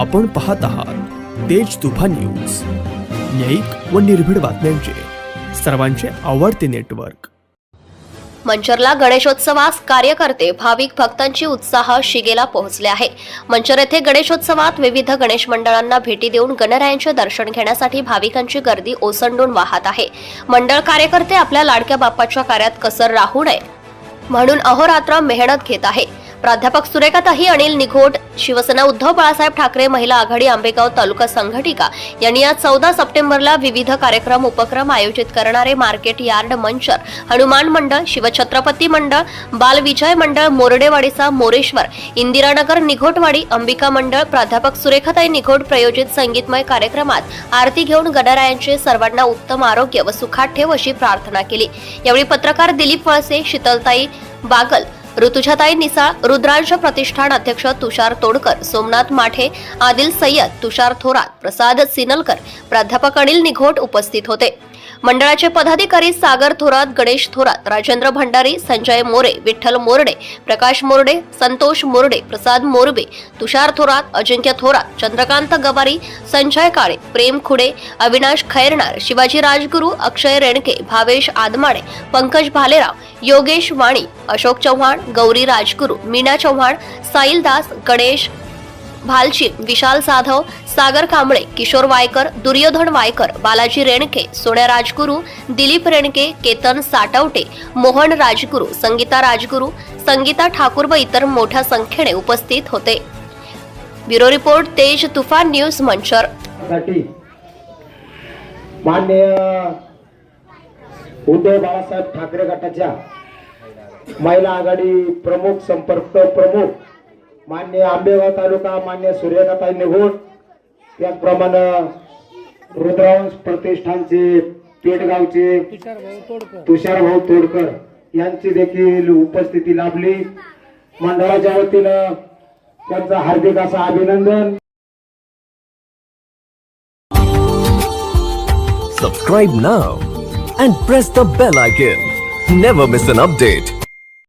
आपण पाहत आहात तेज तुफान न्यूज. न्यायिक व निर्भीड बातम्यांचे. सर्वांचे आवडते नेटवर्क. मंचरला गणेशोत्सवास कार्यकर्ते भाविक भक्तांची उत्साह शिगेला पोहोचले आहे. मंचर येथे गणेशोत्सवात विविध गणेश मंडळांना भेटी देऊन गणरायांचे दर्शन घेण्यासाठी भाविकांची गर्दी ओसंडून वाहत आहे. मंडळ कार्यकर्ते आपल्या लाडक्या बाप्पाच्या कार्यात कसर राहू नये म्हणून अहोरात्र मेहनत घेत आहे. प्राध्यापक सुरेखाताई अनिल निघोट शिवसेना उद्धव बाळासाहेब ठाकरे महिला आघाडी आंबेगाव तालुका संघटिका. यांनी आज चौदा सप्टेंबरला विविध कार्यक्रम उपक्रम आयोजित करणारे मार्केट यार्ड मंचर हनुमान मंडळ शिवछत्रपती मंडळ बालविजय मंडळ मोरडेवाडीचा मोरेश्वर इंदिरानगर निघोटवाडी अंबिका मंडळ प्राध्यापक सुरेखाताई निघोट प्रयोजित संगीतमय कार्यक्रमात आरती घेऊन गणरायांचे सर्वांना उत्तम आरोग्य व सुखात ठेव अशी प्रार्थना केली. यावेळी पत्रकार दिलीप वळसे शीतलताई बागल ऋतुजाताई निसाळ रुद्रांश प्रतिष्ठान अध्यक्ष तुषार तोडकर सोमनाथ माठे आदिल सय्यद तुषार थोरात प्रसाद सिनलकर प्राध्यापक अनिल निघोट उपस्थित होते. मंडळाचे पदाधिकारी सागर थोरात गणेश थोरात राजेंद्र भंडारी संजय मोरे विठ्ठल मोरडे प्रकाश मोरडे संतोष मोरडे प्रसाद मोरबे तुषार थोरात अजिंक्य थोरात चंद्रकांत गवारी संजय काळे प्रेम खुडे अविनाश खैरणार शिवाजी राजगुरू अक्षय रेणके भावेश आदमाडे पंकज भालेराव योगेश वाणी अशोक चव्हाण गौरी राजगुरू मीना चव्हाण साईल दास गणेश भालची विशाल साधव सागर कांबळे किशोर वायकर दुर्योधन वायकर बालाजी रेणके सोन्या राजगुरू दिलीप रेणके केतन साटवटे मोहन राजगुरू संगीता राजगुरू संगीता ठाकूर व इतर मोठ्या संख्येने उपस्थित होते. Bureau report Tej Toofan news Manchar. Uddhav Balasaheb Thackeray गटाच्या महिला आघाडी प्रमुख संपर्क प्रमुख मान्य आंबेगाव तालुका मान्य सूर्यकाताई निघून त्याचप्रमाणे रुद्रांश प्रतिष्ठानचे पेटगावचे तुषार भाऊ तोडकर यांची देखील उपस्थिती लाभली मंडळाच्या वतीनं त्यांचं हार्दिक असं अभिनंदन Subscribe now and press the bell icon. Never miss an update.